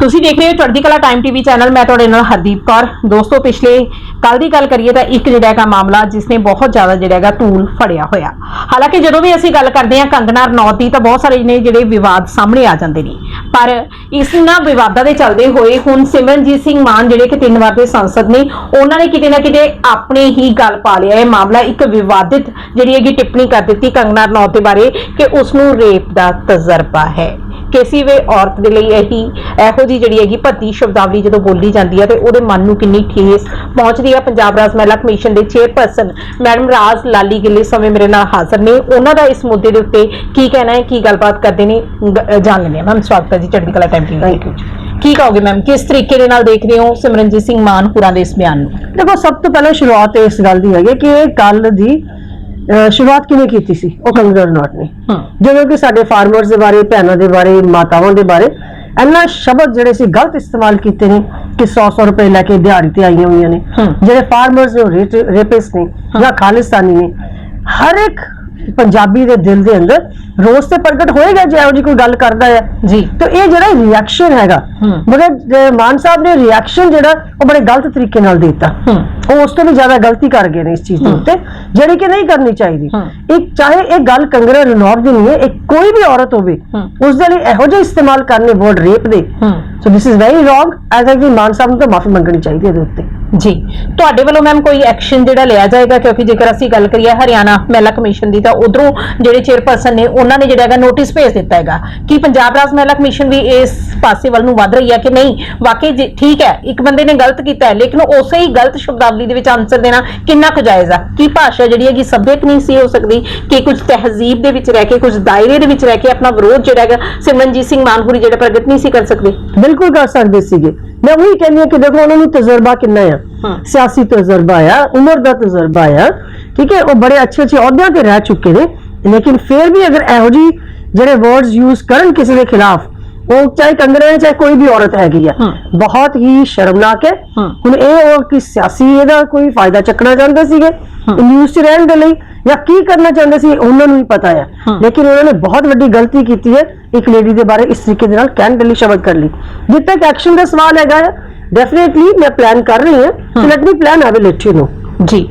ਤੁਸੀਂ ਦੇਖ ਰਹੇ ਹੋ ਚੜ੍ਹਦੀ ਕਲਾ ਟਾਈਮ ਟੀਵੀ ਚੈਨਲ ਮੈਂ ਤੁਹਾਡੇ ਨਾਲ ਹਰਦੀਪ ਕੌਰ। ਦੋਸਤੋ, ਪਿਛਲੇ ਕੱਲ ਦੀ ਗੱਲ ਕਰੀਏ ਤਾਂ ਇੱਕ ਜਿਹੜਾ ਹੈਗਾ ਮਾਮਲਾ ਜਿਸ ਨੇ ਬਹੁਤ ਜ਼ਿਆਦਾ ਜਿਹੜਾ ਹੈਗਾ ਧੂਲ ਫੜਿਆ ਹੋਇਆ। ਹਾਲਾਂਕਿ ਜਦੋਂ ਵੀ ਅਸੀਂ ਗੱਲ ਕਰਦੇ ਹਾਂ ਕੰਗਨਾ ਰਣੌਤ ਦੀ ਤਾਂ ਬਹੁਤ ਸਾਰੇ ਨੇ ਜਿਹੜੇ ਵਿਵਾਦ ਸਾਹਮਣੇ ਆ ਜਾਂਦੇ ਨੇ। ਪਰ ਇਸ ਨਾ ਵਿਵਾਦਾਂ ਦੇ ਚੱਲਦੇ ਹੋਏ ਹੁਣ ਸਿਮਰਨਜੀਤ ਸਿੰਘ ਮਾਨ ਜਿਹੜੇ ਕਿ ਤਿੰਨ ਵਾਰ ਦੇ ਸੰਸਦ ਨੇ, ਉਹਨਾਂ ਨੇ ਕਿਤੇ ਨਾ ਕਿਤੇ ਆਪਣੇ ਹੀ ਗੱਲ ਪਾ ਲਿਆ। ਇਹ ਮਾਮਲਾ ਇੱਕ ਵਿਵਾਦਿਤ ਜਿਹੜੀ ਹੈਗੀ ਟਿੱਪਣੀ ਕਰ ਦਿੱਤੀ ਕੰਗਨਾ ਰਣੌਤ ਦੇ ਬਾਰੇ ਕਿ ਉਸ ਨੂੰ ਰੇਪ ਦਾ ਤਜਰਬਾ ਹੈ। ਕਿਸੇ ਵੀ ਔਰਤ ਦੇ ਲਈ ਇਹੀ ਇਹੋ ਜੀ ਜਿਹੜੀ ਹੈਗੀ ਭੱਤੀ ਸ਼ਬਦਾਵਲੀ ਜਦੋਂ ਬੋਲੀ ਜਾਂਦੀ ਹੈ ਤੇ ਉਹਦੇ ਮਨ ਨੂੰ ਕਿੰਨੀ ਠੇਸ ਪਹੁੰਚਦੀ ਹੈ ਪੰਜਾਬ ਰਾਜ ਮਹਿਲਾ ਕਮਿਸ਼ਨ ਦੇ ਚੇਅਰਪਰਸਨ ਮੈਡਮ ਰਾਜ ਲਾਲੀ ਗਿੱਲੇ ਸਮੇਂ ਮੇਰੇ ਨਾਲ ਹਾਜ਼ਰ ਨੇ। ਉਹਨਾਂ ਦਾ ਇਸ ਮੁੱਦੇ ਦੇ ਉੱਤੇ ਕੀ ਕਹਿਣਾ ਹੈ ਕੀ ਗੱਲਬਾਤ ਕਰਦੇ ਨੇ ਜਾਣ ਲੈਂਦੇ ਹਾਂ। ਮੈਮ ਸਵਾਗਤ ਹੈ ਜੀ Chardi Kala time TV thank you ਕੀ ਕਹੋਗੇ ਮੈਮ ਕਿਸ ਤਰੀਕੇ ਦੇ ਨਾਲ ਦੇਖ ਰਹੇ ਹੋ ਸਿਮਰਨਜੀਤ ਸਿੰਘ ਮਾਨ ਹੋਰਾਂ ਦੇ ਇਸ ਬਿਆਨ ਨੂੰ? ਦੇਖੋ ਸਭ ਤੋਂ ਪਹਿਲਾਂ ਸ਼ੁਰੂਆਤ ਇਸ ਗੱਲ ਦੀ ਹੈਗੀ ਕਿ ਇਹ ਕੱਲ ਦੀ ਸ਼ੁਰੂਆਤ ਕਿਵੇਂ ਕੀਤੀ ਸੀ ਉਹ ਕੰਗਨਾ ਰਣੌਤ ਨੇ। ਜਦੋਂ ਕਿ ਸਾਡੇ ਫਾਰਮਰਸ ਦੇ ਬਾਰੇ ਭੈਣਾਂ ਦੇ ਬਾਰੇ ਮਾਤਾਵਾਂ ਦੇ ਬਾਰੇ ਇੰਨਾ ਸ਼ਬਦ ਜਿਹੜੇ ਸੀ ਗਲਤ ਇਸਤੇਮਾਲ ਕੀਤੇ ਨੇ ਕਿ 100-100 ਰੁਪਏ ਲੈ ਕੇ ਦਿਹਾੜੀ ਤੇ ਆਈਆਂ ਹੋਈਆਂ ਨੇ। ਜਿਹੜੇ ਫਾਰਮਰਸ ਨੇ ਰੇਪਿਸ ਨੇ ਜਾਂ ਖਾਲਿਸਤਾਨੀ ਨੇ। ਹਰ ਇੱਕ ਪੰਜਾਬੀ ਦੇ ਦਿਲ ਦੇ ਅੰਦਰ ਰੋਸ ਤੇ ਪ੍ਰਗਟ ਹੋਏਗਾ ਜੇ ਇਹੋ ਜਿਹੀ ਕੋਈ ਗੱਲ ਕਰਦਾ ਹੈ। ਜੀ। ਤੇ ਇਹ ਜਿਹੜਾ ਰਿਐਕਸ਼ਨ ਹੈਗਾ। ਮਗਰ ਮਾਨ ਸਾਹਿਬ ਨੇ ਰਿਐਕਸ਼ਨ ਜਿਹੜਾ ਉਹ ਬੜੇ ਗਲਤ ਤਰੀਕੇ ਨਾਲ ਦਿੱਤਾ। ਉਹ ਉਸ ਤੋਂ ਵੀ ਜ਼ਿਆਦਾ ਗਲਤੀ ਕਰ ਗਏ ਨੇ ਇਸ ਚੀਜ਼ ਦੇ। ਉੱਤੇ ਜਿਹੜੀ ਕਿ ਨਹੀਂ ਕਰਨੀ ਚਾਹੀਦੀ। ਇੱਕ ਚਾਹੇ ਇਹ ਗੱਲ ਕੰਗਨਾ ਰਣੌਤ ਦੀ ਨਹੀਂ ਹੈ ਇਹ ਕੋਈ ਵੀ ਔਰਤ ਹੋਵੇ। ਉਸ ਦੇ ਲਈ ਇਹੋ ਜਿਹਾ ਇਸਤੇਮਾਲ ਕਰਨੇ ਵਰਡ ਰੇਪ ਦੇ। So this is very wrong as a ਕਿ ਮਾਨ ਸਾਹਿਬ ਨੂੰ ਤਾਂ ਮਾਫੀ ਮੰਗਣੀ ਚਾਹੀਦੀ ਹੈ ਇਹਦੇ ਉੱਤੇ। ਜੀ ਤੁਹਾਡੇ ਵੱਲੋਂ ਮੈਮ ਕੋਈ ਐਕਸ਼ਨ ਜਿਹੜਾ ਲਿਆ ਜਾਏਗਾ? ਕਿਉਂਕਿ ਜੇਕਰ ਅਸੀਂ ਗੱਲ ਕਰੀਏ ਹਰਿਆਣਾ ਮਹਿਲਾ ਕਮਿਸ਼ਨ ਦੀ ਤਾਂ ਉਧਰੋਂ ਜਿਹੜੇ ਚੇਅਰਪਰਸਨ ਨੇ ਉਹਨਾਂ ਨੇ ਜਿਹੜਾ ਹੈਗਾ ਨੋਟਿਸ ਭੇਜ ਦਿੱਤਾ ਹੈਗਾ ਕਿ ਪੰਜਾਬ ਰਾਜ ਮਹਿਲਾ ਕਮਿਸ਼ਨ ਵੀ ਇਸ ਪਾਸੇ ਵੱਲ ਨੂੰ ਵੱਧ ਰਹੀ ਹੈ ਕਿ ਨਹੀਂ। ਵਾਕਈ ਠੀਕ ਹੈ ਇੱਕ ਬੰਦੇ ਨੇ ਗਲਤ ਕੀਤਾ ਹੈ ਲੇਕਿਨ ਉਸੇ ਹੀ ਗਲਤ ਸ਼ਬਦਾਵਲੀ ਦੇ ਵਿੱਚ ਆਨਸਰ ਦੇਣਾ ਕਿੰਨਾ ਕੁ ਜਾਇਜ਼ ਆ? ਕੀ ਭਾਸ਼ਾ ਜਿਹੜੀ ਹੈਗੀ ਸੱਭਿਅਕ ਨਹੀਂ ਸੀ ਹੋ ਸਕਦੀ? ਕਿ ਕੁਝ ਤਹਿਜ਼ੀਬ ਦੇ ਵਿੱਚ ਰਹਿ ਕੇ ਕੁਝ ਦਾਇਰੇ ਦੇ ਵਿੱਚ ਰਹਿ ਕੇ ਆਪਣਾ ਵਿਰੋਧ ਜਿਹੜਾ ਹੈਗਾ ਸਿਮਰਨਜੀਤ ਸਿੰਘ ਮਾਨਪੁਰੀ ਜਿਹੜਾ ਪ੍ਰਗਟ ਨਹੀਂ ਸੀ ਕਰ ਸਕਦੇ? ਬਿਲਕੁਲ ਕਰ ਸਕਦੇ ਸੀਗੇ। ਮੈਂ ਉਹੀ ਕਹਿੰਦੀ ਹਾਂ ਕਿ ਦੇਖੋ ਉਹਨਾਂ ਨੂੰ ਤਜਰਬਾ ਕਿੰਨਾ ਆ। ਸਿਆਸੀ ਤਜਰਬਾ ਆ ਉਮਰ ਦਾ ਤਜਰਬਾ ਆ ਠੀਕ ਹੈ? ਉਹ ਬੜੇ ਅੱਛੇ ਅੱਛੇ ਅਹੁਦਿਆਂ ਤੇ ਰਹਿ ਚੁੱਕੇ ਨੇ। ਲੇਕਿਨ ਫਿਰ ਵੀ ਅਗਰ ਇਹੋ ਜੀ ਜਿਹੜੇ ਵਰਡਸ ਯੂਜ਼ ਕਰਨ ਕਿਸੇ ਦੇ ਖਿਲਾਫ ਉਹ ਚਾਹੇ ਕੰਗਨਾ ਹੈ ਚਾਹੇ ਕੋਈ ਵੀ ਔਰਤ ਹੈਗੀ ਆ। ਬਹੁਤ ਹੀ ਸ਼ਰਮਨਾਕ ਹੈ। ਹੁਣ ਇਹ ਉਹ ਕਿ ਸਿਆਸੀ ਇਹਦਾ ਕੋਈ ਫਾਇਦਾ ਚੱਕਣਾ ਚਾਹੁੰਦੇ ਸੀਗੇ। ਨਿਊਜ਼ 'ਚ ਰਹਿਣ ਦੇ ਲਈ ਜਾਂ ਕੀ ਕਰਨਾ ਚਾਹੁੰਦੇ ਸੀ ਉਹਨਾਂ ਨੂੰ ਹੀ ਪਤਾ ਹੈ। ਲੇਕਿਨ ਉਹਨਾਂ ਨੇ ਬਹੁਤ ਵੱਡੀ ਗਲਤੀ ਕੀਤੀ ਹੈ ਇੱਕ ਲੇਡੀ ਦੇ ਬਾਰੇ ਇਸ ਤਰੀਕੇ ਦੇ ਨਾਲ ਕਹਿਣ ਦੇ ਲਈ ਸ਼ਬਦ ਕਰ ਲਈ ਜਿੱਦ ਤੱਕ ਐਕਸ਼ਨ ਦਾ ਸਵਾਲ ਹੈਗਾ ਡੈਫੀਨਿਟਲੀ ਮੈਂ ਪਲਾਨ ਕਰ ਰਹੀ ਹਾਂ ਹਾਂ। Let me plan I will let you know ਜੀ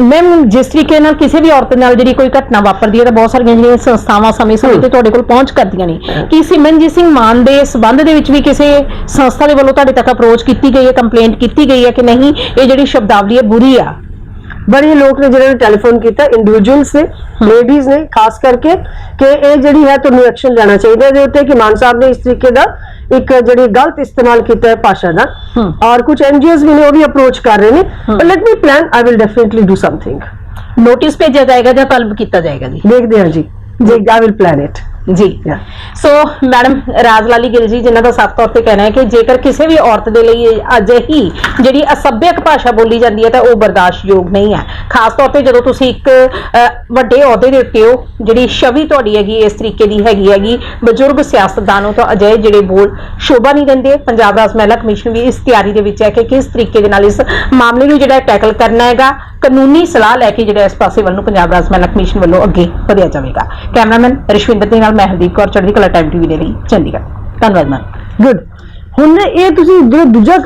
ਮੈਮ ਜਿਸ ਤਰੀਕੇ ਨਾਲ ਕਿਸੇ ਵੀ ਔਰਤ ਨਾਲ ਜਿਹੜੀ ਕੋਈ ਘਟਨਾ ਵਾਪਰਦੀ ਹੈ ਤਾਂ ਬਹੁਤ ਸਾਰੀਆਂ ਜਿਹੜੀਆਂ ਸੰਸਥਾਵਾਂ ਸਮੇਂ ਸਮੇਂ ਤੇ ਤੁਹਾਡੇ ਕੋਲ ਪਹੁੰਚ ਕਰਦੀਆਂ ਨੇ ਕੀ ਸਿਮਰਨਜੀਤ ਸਿੰਘ ਮਾਨ ਦੇ ਸਬੰਧ ਦੇ ਵਿੱਚ ਵੀ ਕਿਸੇ ਸੰਸਥਾ ਦੇ ਵੱਲੋਂ ਤੁਹਾਡੇ ਤੱਕ ਅਪਰੋਚ ਕੀਤੀ ਗਈ ਹੈ ਕੰਪਲੇਂਟ ਕੀਤੀ ਗਈ ਹੈ ਕਿ ਨਹੀਂ ਇਹ ਜਿਹੜੀ ਸ਼ਬਦਾਵਲੀ ਹੈ ਬੁਰੀ ਆ ਬੜੇ ਲੋਕ ਨੇ ਜਿਹਨਾਂ ਨੇ ਟੈਲੀਫੋਨ ਕੀਤਾ ਇੰਡੀਵਿਜੂਅਲਸ ਨੇ ਲੇਡੀਜ਼ ਨੇ ਖਾਸ ਕਰਕੇ ਕਿ ਇਹ ਜਿਹੜੀ ਹੈ ਤੁਹਾਨੂੰ ਐਕਸ਼ਨ ਲੈਣਾ ਚਾਹੀਦਾ ਇਹਦੇ ਉੱਤੇ ਕਿ ਮਾਨ ਸਾਹਿਬ ਨੇ ਇਸ ਤਰੀਕੇ ਦਾ ਇੱਕ ਜਿਹੜੀ ਗਲਤ ਇਸਤੇਮਾਲ ਕੀਤਾ ਹੈ ਭਾਸ਼ਾ ਦਾ। ਔਰ ਕੁਝ ਐਨਜੀਓਜ਼ ਵੀ ਨੇ ਉਹ ਵੀ ਅਪਰੋਚ ਕਰ ਰਹੇ ਨੇ। But let me plan I will definitely do something notice ਭੇਜਿਆ ਜਾਏਗਾ ਜਾਂ ਤਲਬ ਕੀਤਾ ਜਾਏਗਾ ਜੀ? ਦੇਖਦੇ ਹਾਂ ਜੀ। ਜੀ ਆਈ ਵਿਲ ਪਲਾਨ ਇਟ ਜੀ। ਸੋ ਮੈਡਮ ਰਾਜਲਾਲੀ ਗਿੱਲ ਜੀ ਜਿਨ੍ਹਾਂ ਦਾ ਸਾਫ਼ ਤੌਰ ਤੇ ਕਹਿਣਾ ਹੈ ਕਿ ਜੇਕਰ ਕਿਸੇ ਵੀ ਔਰਤ ਦੇ ਲਈ ਅਜਿਹੀ ਜਿਹੜੀ ਅਸਭਿਅਕ ਭਾਸ਼ਾ ਬੋਲੀ ਜਾਂਦੀ ਹੈ ਤਾਂ ਉਹ ਬਰਦਾਸ਼ਤਯੋਗ ਨਹੀਂ ਹੈ। ਖਾਸ ਤੌਰ ਤੇ ਜਦੋਂ ਤੁਸੀਂ ਇੱਕ ਵੱਡੇ ਅਹੁਦੇ ਦੇ ਉੱਤੇ ਹੋ, ਜਿਹੜੀ ਛਵੀ ਤੁਹਾਡੀ ਹੈਗੀ, ਇਸ ਤਰੀਕੇ ਦੀ ਹੈਗੀ ਹੈਗੀ, ਬਜ਼ੁਰਗ ਸਿਆਸਤਦਾਨ ਹੋ ਤਾਂ ਅਜਿਹੇ ਜਿਹੜੇ ਬੋਲ ਸ਼ੋਭਾ ਨਹੀਂ ਦਿੰਦੇ। ਪੰਜਾਬ ਰਾਜ ਮਹਿਲਾ ਕਮਿਸ਼ਨ ਵੀ ਇਸ ਤਿਆਰੀ ਦੇ ਵਿੱਚ ਹੈ ਕਿ ਕਿਸ ਤਰੀਕੇ ਦੇ ਨਾਲ ਇਸ ਮਾਮਲੇ ਨੂੰ ਜਿਹੜਾ ਟੈਕਲ ਕਰਨਾ ਹੈਗਾ। ਕਾਨੂੰਨੀ ਸਲਾਹ ਲੈ ਕੇ ਜਿਹੜਾ ਇਸ ਪਾਸੇ ਵੱਲ ਨੂੰ ਪੰਜਾਬ ਰਾਜ ਮਹਿਲਾ ਕਮਿਸ਼ਨ ਵੱਲੋਂ ਅੱਗੇ ਵਧਿਆ ਜਾਵੇਗਾ। ਕੈਮਰਾਮੈਨ ਰਸ਼ਵਿੰਦਰ ਦੇ ਨਾਲ ਮੈਂ ਹਰਦੀਪ ਕੌਰ, ਚੜ੍ਹਦੀ ਕਲਾ ਟਾਈਮ ਟੀਵੀ ਦੇ ਲਈ ਚੰਡੀਗੜ੍ਹ। ਧੰਨਵਾਦ ਮੈਮ ਗੁੱਡ ਹੁਣ ਇਹ ਤੁਸੀਂ ਜੋ ਦੂਜਾ